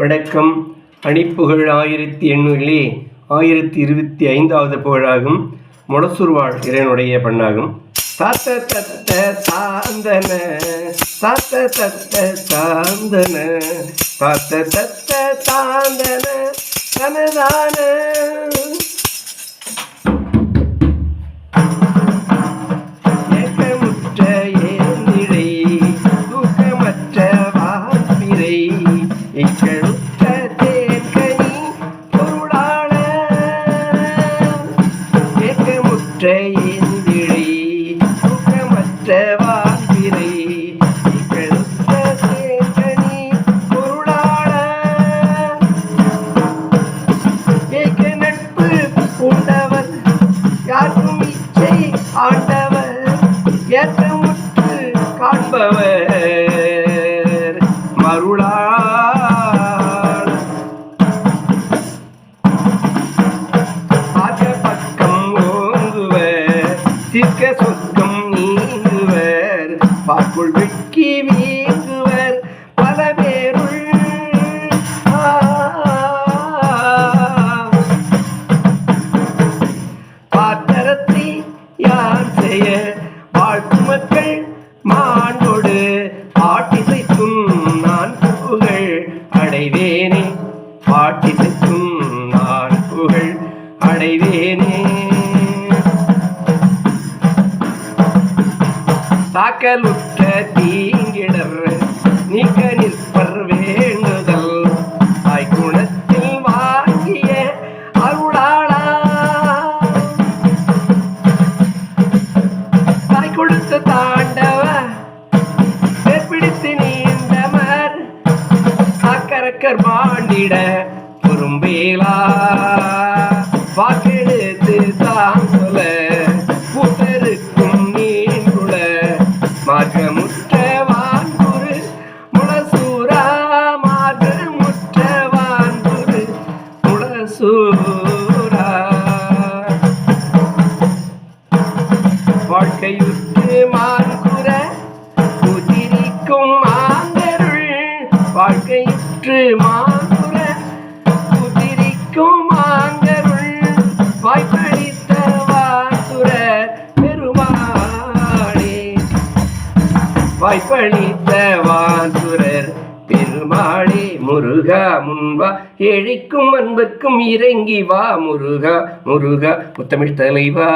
வணக்கம். அணிப்புகழ் ஆயிரத்தி எண்ணூறிலே ஆயிரத்தி இருபத்தி ஐந்தாவது புகழாகும். முடசுர்வாழ் இறைவனுடைய பண்ணாகும். சாத்த தத்த சாந்தன. சாத்த தத்த சாந்தன. சாத்த தத்த சாந்தன. தனதான உண்டவர் யாருக்கும் இச்சை ஆண்டவர். ஏற்றமுற்று காண்பவர். மருளா சொர்க்கம் நீங்குவர். பாக்குள் வெட்கி வீ யார் செய்ய வாழ்த்து மக்கள் மாண்டோடு பாட்டிசைக்கும் நான் புகழ் அடைவேனே. பாட்டிசைக்கும் நான் புகழ் அடைவேனே. தாக்கலுற்ற தீங்கிடர் கொடுத்த தாண்டவ பிடித்து நீந்தவர். அக்கரக்கர் பாண்டிட குறும்பேலா வாய்ப்பளித்த வாசுரர். பெருமாளே முருகா முன்பா ஏழைக்கும் அன்புக்கும் இறங்கி வா முருகா முருகா. முத்தமிழ் தலைவா.